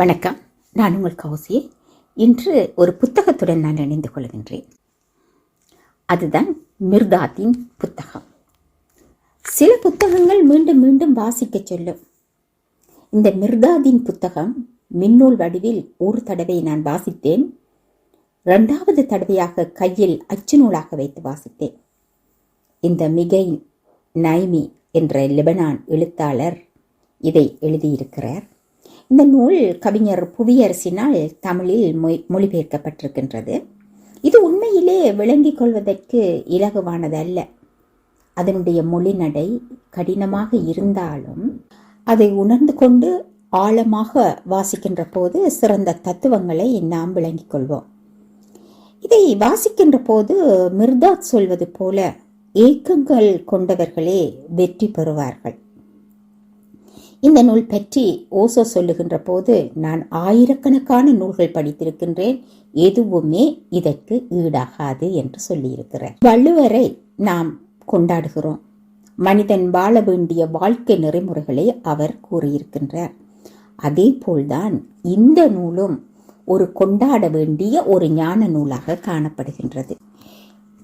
வணக்கம். நான் உங்கள் கௌசி இன்று ஒரு புத்தகத்துடன் நான் இணைந்து கொள்கின்றேன். அதுதான் மிர்தாத்தின் புத்தகம். சில புத்தகங்கள் மீண்டும் மீண்டும் வாசிக்க சொல்லும். இந்த மிர்தாதின் புத்தகம் மின்னூல் வடிவில் ஒரு தடவை நான் வாசித்தேன். இரண்டாவது தடவையாக கையில் அச்சு நூலாக வைத்து வாசித்தேன். இந்த மிகை நைமி என்ற லெபனான் எழுத்தாளர் இதை எழுதியிருக்கிறார். இந்த நூல் கவிஞர் புவியரசினால் தமிழில் மொய் மொழிபெயர்க்கப்பட்டிருக்கின்றது. இது உண்மையிலே விளங்கிக் கொள்வதற்கு இலகுவானதல்ல அதனுடைய மொழிநடை கடினமாக இருந்தாலும் அதை உணர்ந்து கொண்டு ஆழமாக வாசிக்கின்ற போது சிறந்த தத்துவங்களை நாம் விளங்கிக் கொள்வோம். இதை வாசிக்கின்ற போது மிர்தாத் சொல்வது போல ஏக்கங்கள் கொண்டவர்களே வெற்றி பெறுவார்கள். இந்த நூல் பற்றி ஓசோ சொல்லுகின்ற போது நான் ஆயிரக்கணக்கான நூல்கள் படித்திருக்கின்றேன். எதுவுமே இதற்கு ஈடாகாது என்று சொல்லியிருக்கிறார். வள்ளுவரை நாம் கொண்டாடுகிறோம். மனிதன் வாழ வேண்டிய வாழ்க்கை நெறிமுறைகளை அவர் கூறியிருக்கின்றார். அதே போல்தான் இந்த நூலும் ஒரு கொண்டாட வேண்டிய ஒரு ஞான நூலாக காணப்படுகின்றது.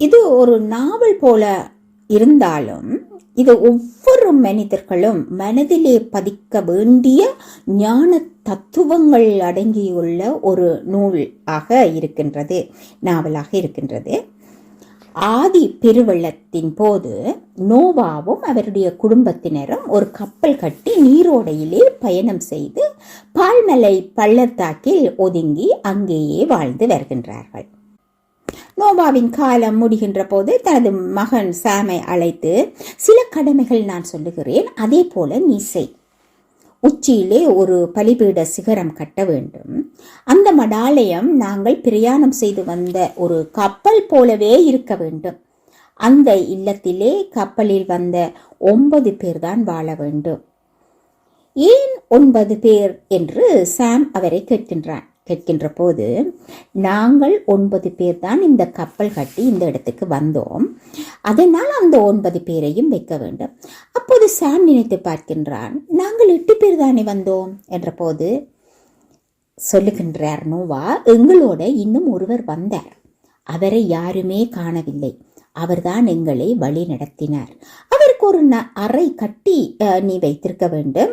இது ஒரு நாவல் போல இருந்தாலும் இது ஒவ்வொரு மனிதர்களும் மனதிலே பதிக்க வேண்டிய ஞான தத்துவங்கள் அடங்கியுள்ள ஒரு நூல் ஆக இருக்கின்றது நாவலாக இருக்கின்றது. ஆதி பெருவெள்ளத்தின் போது நோவாவும் அவருடைய குடும்பத்தினரும் ஒரு கப்பல் கட்டி நீரோடையிலே பயணம் செய்து பால்மலை பள்ளத்தாக்கில் ஒதுங்கி அங்கேயே வாழ்ந்து வருகின்றார்கள். நோவாவின் காலம் முடிகின்ற போது தனது மகன் சாமை அழைத்து சில கடமைகள் நான் சொல்லுகிறேன் அதே போல நீ செய். உச்சியிலே ஒரு பலிபீட சிகரம் கட்ட வேண்டும். அந்த மடாலயம் நாங்கள் பிரயாணம் செய்து வந்த ஒரு கப்பல் போலவே இருக்க வேண்டும். அந்த இல்லத்திலே கப்பலில் வந்த ஒன்பது பேர் தான் வாழ வேண்டும். ஏன் ஒன்பது பேர்? என்று சாம் அவரை கேட்கின்றான். கேட்கின்ற போது நாங்கள் ஒன்பது பேர் தான் இந்த கப்பல் கட்டி இந்த இடத்துக்கு வந்தோம். அதனால் அந்த ஒன்பது பேரையும் வைக்க வேண்டும். அப்போது சாம் நினைத்து பார்க்கின்றான் நாங்கள் எட்டு பேர் தானே வந்தோம்? என்ற போது சொல்லுகின்றார் நோவா எங்களோட இன்னும் ஒருவர் வந்தார். அவரை யாருமே காணவில்லை. அவர்தான் எங்களை வழி நடத்தினார். அவருக்கு ஒரு அறை கட்டி நீ வைத்திருக்க வேண்டும்.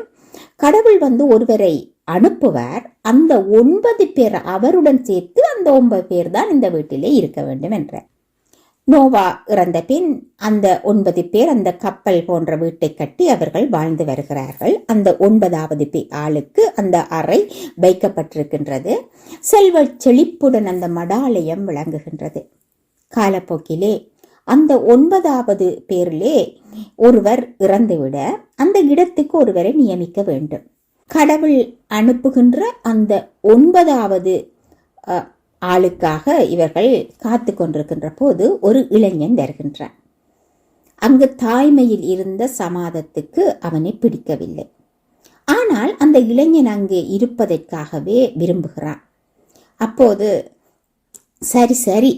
கடவுள் வந்து ஒருவரை அனுப்புவார். அந்த ஒன்பது பேர் அவருடன் சேர்த்து அந்த ஒன்பது பேர் தான் இந்த வீட்டிலே இருக்க வேண்டும் என்ற நோவா இறந்த பின் அந்த ஒன்பது பேர் அந்த கப்பல் போன்ற வீட்டை கட்டி அவர்கள் வாழ்ந்து வருகிறார்கள். அந்த ஒன்பதாவது பே ஆளுக்கு அந்த அறை வைக்கப்பட்டிருக்கின்றது. செல்வ செழிப்புடன் அந்த மடாலயம் விளங்குகின்றது. காலப்போக்கிலே அந்த ஒன்பதாவது பேரிலே ஒருவர் இறந்துவிட அந்த இடத்துக்கு ஒருவரை நியமிக்க வேண்டும். கடவுள் அனுப்புகின்ற அந்த ஒன்பதாவது ஆளுக்காக இவர்கள் காத்து கொண்டிருக்கின்ற போது ஒரு இளைஞன் வருகின்றான். அங்கு தாய்மையில் இருந்த சமாதத்துக்கு அவனை பிடிக்கவில்லை. ஆனால் அந்த இளைஞன் அங்கே இருப்பதற்காகவே விரும்புகிறான். அப்போது சரி சரி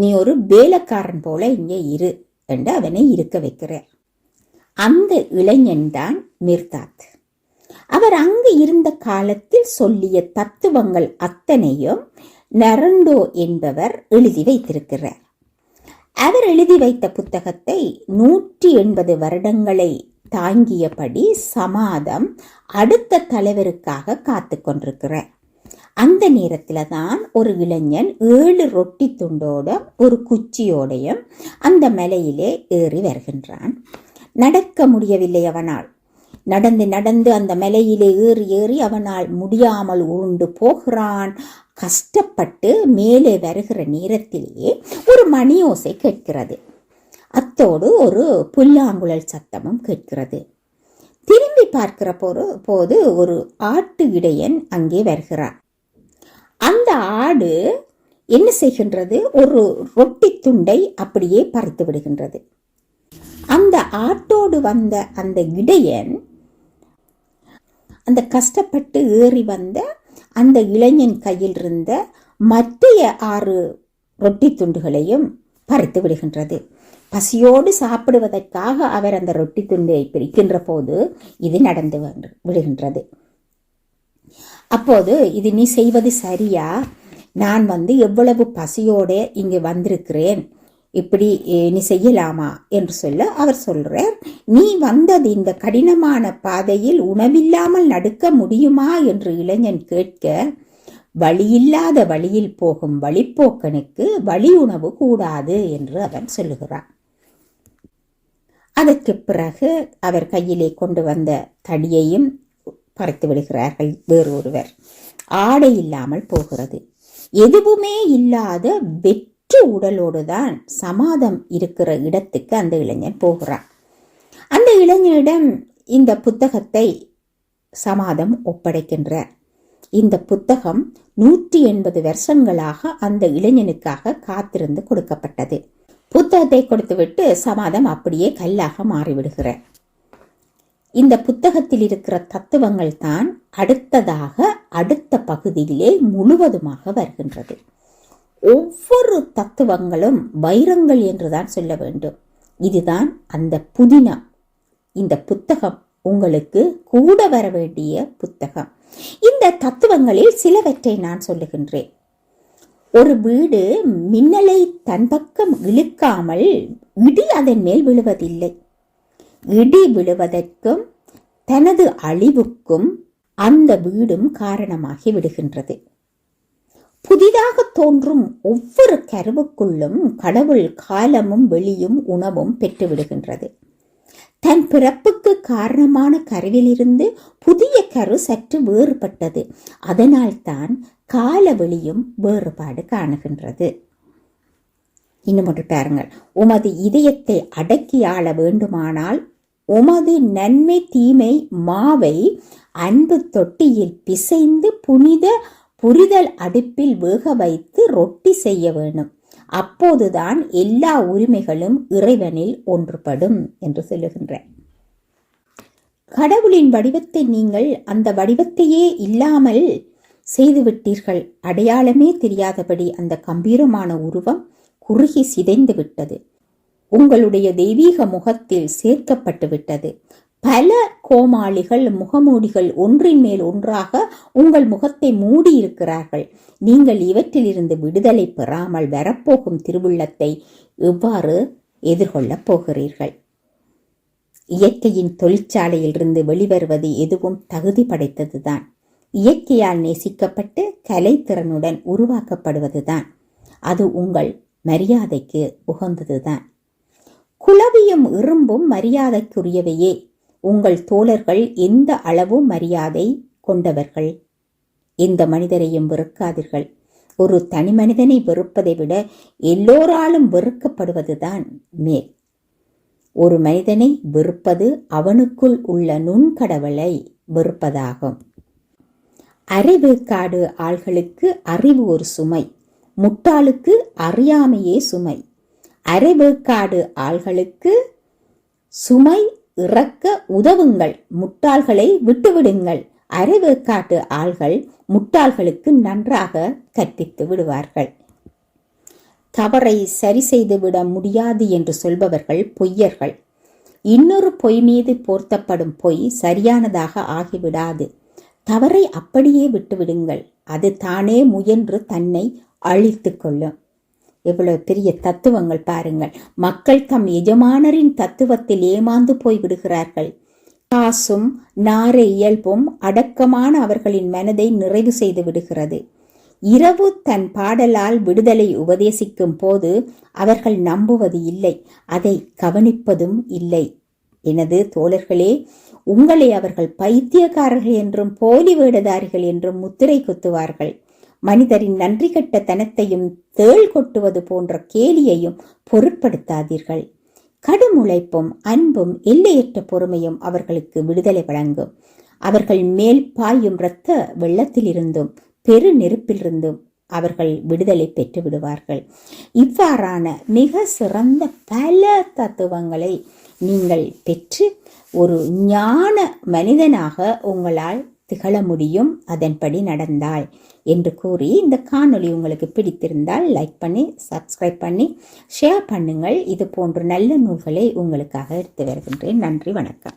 நீ ஒரு வேலைக்காரன் போல இங்கே இரு என்று அவனை இருக்க வைக்கிறார். அந்த இளைஞன்தான் மிர்தாத். அவர் அங்கு இருந்த காலத்தில் சொல்லிய தத்துவங்கள் அத்தனையும் நரண்டோ என்பவர் எழுதி வைத்திருக்கிறார். அவர் எழுதி வைத்த புத்தகத்தை நூற்றி எண்பது வருடங்களை தாங்கியபடி சமாதம் அடுத்த தலைவருக்காக காத்து கொண்டிருக்கிறார். அந்த நேரத்தில் தான் ஒரு இளைஞன் ஏழு ரொட்டி துண்டோட ஒரு குச்சியோடையும் அந்த மலையிலே ஏறி வருகின்றான். நடக்க முடியவில்லை அவனால். நடந்து நடந்து அந்த மலையிலே ஏறி ஏறி அவனால் முடியாமல் உருண்டு போகிறான். கஷ்டப்பட்டு மேலே வருகிற நேரத்திலேயே ஒரு மணி ஓசை கேட்கிறது. அத்தோடு ஒரு புல்லாங்குழல் சத்தமும் கேட்கிறது. திரும்பி பார்க்கிற போது போது ஒரு ஆட்டு இடையன் அங்கே வருகிறான். அந்த ஆடு என்ன செய்கின்றது? ஒரு ரொட்டி துண்டை அப்படியே பறித்து விடுகின்றது. அந்த ஆட்டோடு வந்த அந்த இடையன் அந்த கஷ்டப்பட்டு ஏறி வந்த அந்த இளைஞன் கையில் இருந்த மற்றைய ஆறு ரொட்டி துண்டுகளையும் பறித்து விடுகின்றது. பசியோடு சாப்பிடுவதற்காக அவர் அந்த ரொட்டி துண்டை பிரிக்கின்ற போது இது நடந்து விடுகின்றது. அப்போது இது நீ செய்வது சரியா? நான் வந்து எவ்வளவு பசியோடு இங்கு வந்திருக்கிறேன். இப்படி நீ செய்யலாமா? என்று சொல்ல அவர் சொல்றார் நீ வந்தது இந்த கடினமான பாதையில் உணவில்லாமல் நடக்க முடியுமா? என்று இளைஞன் கேட்க வழியில்லாத வழியில் போகும் வழிப்போக்கனுக்கு வழி உணவு கூடாது என்று அவன் சொல்லுகிறான். அதற்கு பிறகு அவர் கையிலே கொண்டு வந்த தடியையும் பறித்து விடுகிறார்கள் வேறொருவர். ஆடை இல்லாமல் போகிறது. எதுவுமே இல்லாத வெற்று உடலோடு தான் சமாதம் இருக்கிற இடத்துக்கு அந்த இளைஞன் போகிறான். அந்த இளைஞனிடம் இந்த புத்தகத்தை சமாதம் ஒப்படைக்கின்றார். இந்த புத்தகம் நூற்றி எண்பது வருஷங்களாக அந்த இளைஞனுக்காக காத்திருந்து கொடுக்கப்பட்டது. புத்தகத்தை கொடுத்துவிட்டு சமாதம் அப்படியே கல்லாக மாறிவிடுகிறார். இந்த புத்தகத்தில் இருக்கிற தத்துவங்கள் தான் அடுத்ததாக அடுத்த பகுதியிலே முழுவதுமாக வருகின்றது. ஒவ்வொரு தத்துவங்களும் வைரங்கள் என்றுதான் சொல்ல வேண்டும். இதுதான் அந்த புதினம் இந்த புத்தகம் உங்களுக்கு கூட வர வேண்டிய புத்தகம். இந்த தத்துவங்களில் சிலவற்றை நான் சொல்லுகின்றேன். ஒரு வீடு மின்னலை தன் பக்கம் இழுக்காமல் இடி அதன் மேல் விழுவதில்லை. இடி விழுவதற்கும் தனது அழிவுக்கும் அந்த வீடும் காரணமாகி விடுகின்றது. புதிதாக தோன்றும் ஒவ்வொரு கருவுக்குள்ளும் கடவுள் காலமும் வெளியும் உணவும் பெற்று விடுகின்றது தன் பிறப்புக்கு காரணமான கருவிலிருந்து புதிய கரு சற்று வேறுபட்டது. அதனால்தான் கால வெளியும் வேறுபாடு காணுகின்றது. இன்னும் ஒன்று பாருங்கள். உமது இதயத்தை அடக்கி ஆள வேண்டுமானால் உமது நன்மை தீமை மாவை அன்பு தொட்டியில் பிசைந்து புனித புரிதல் அடுப்பில் வேக வைத்து ரொட்டி செய்ய வேண்டும். அப்போதுதான் எல்லா உரிமைகளும் இறைவனில் ஒன்றுபடும் என்று சொல்லுகின்ற கடவுளின் வடிவத்தை நீங்கள் அந்த வடிவத்தையே இல்லாமல் செய்துவிட்டீர்கள். அடையாளமே தெரியாதபடி அந்த கம்பீரமான உருவம் குறுகி சிதைந்து விட்டது. உங்களுடைய தெய்வீக முகத்தில் சேர்க்கப்பட்டு விட்டது. பல கோமாளிகள் முகமூடிகள் ஒன்றின் மேல் ஒன்றாக உங்கள் முகத்தை மூடியிருக்கிறார்கள். நீங்கள் இவற்றிலிருந்து விடுதலை பெறாமல் வரப்போகும் திருவுள்ளத்தை எவ்வாறு எதிர்கொள்ளப் போகிறீர்கள்? இயற்கையின் தொழிற்சாலையிலிருந்து வெளிவருவது எதுவும் தகுதி படைத்ததுதான். இயற்கையால் நேசிக்கப்பட்டு கலைத்திறனுடன் உருவாக்கப்படுவதுதான். அது உங்கள் மரியாதைக்கு உகந்ததுதான். குலவியும் இரும்பும் மரியாதைக்குரியவையே. உங்கள் தோழர்கள் எந்த அளவு மரியாதை கொண்டவர்கள்? எந்த மனிதரையும் வெறுக்காதீர்கள். ஒரு தனி மனிதனை வெறுப்பதை விட எல்லோராலும் வெறுக்கப்படுவதுதான் மேல். ஒரு மனிதனை வெறுப்பது அவனுக்குள் உள்ள நுண்கடவுளை வெறுப்பதாகும். அரைவேக்காடு ஆள்களுக்கு அறிவு ஒரு சுமை முட்டாளுக்கு அறியாமையே சுமை. அரைவேக்காடு ஆள்களுக்கு சுமை இறக்க உதவுங்கள். முட்டாள்களை விட்டுவிடுங்கள். அரைவேக்காட்டு ஆள்கள் முட்டாள்களுக்கு நன்றாக கற்பித்து விடுவார்கள். தவறை சரி செய்துவிட முடியாது என்று சொல்பவர்கள் பொய்யர்கள். இன்னொரு பொய் மீது போர்த்தப்படும் பொய் சரியானதாக ஆகிவிடாது. தவறை அப்படியே விட்டுவிடுங்கள். அது தானே முயன்று தன்னை அழித்து கொள்ளும். எவ்வளவு பெரிய தத்துவங்கள் பாருங்கள். மக்கள் தம் எஜமானரின் தத்துவத்தில் ஏமாந்து போய் விடுகிறார்கள். காசும் நார இயல்பும் அடக்கமான அவர்களின் மனதை நிறைவு செய்து விடுகிறது. இரவு தன் பாடலால் விடுதலை உபதேசிக்கும் போது அவர்கள் நம்புவது இல்லை. அதை கவனிப்பதும் இல்லை. எனது தோழர்களே உங்களை அவர்கள் பைத்தியக்காரர்கள் என்றும் போலி வேடதாரிகள் என்றும் முத்திரை குத்துவார்கள். மனிதரின் நன்றி கட்ட தனத்தையும் தேள் கொட்டுவது போன்ற கேலியையும் பொருட்படுத்தாதீர்கள். கடும் உழைப்பும் அன்பும் எல்லையற்ற பொறுமையும் அவர்களுக்கு விடுதலை வழங்கும். அவர்கள் மேல் பாயும் இரத்த வெள்ளத்திலிருந்தும் பெரு நெருப்பிலிருந்தும் அவர்கள் விடுதலை பெற்று விடுவார்கள். இவ்வாறான மிக சிறந்த பல தத்துவங்களை நீங்கள் பெற்று ஒரு ஞான மனிதனாக உங்களால் திகழ முடியும் அதன்படி நடந்தாள் என்று கூறி இந்த காணொளி உங்களுக்கு பிடித்திருந்தால் லைக் பண்ணி சப்ஸ்கிரைப் பண்ணி ஷேர் பண்ணுங்கள். இது போன்ற நல்ல நூல்களை உங்களுக்காக எடுத்து வருகின்றேன். நன்றி வணக்கம்.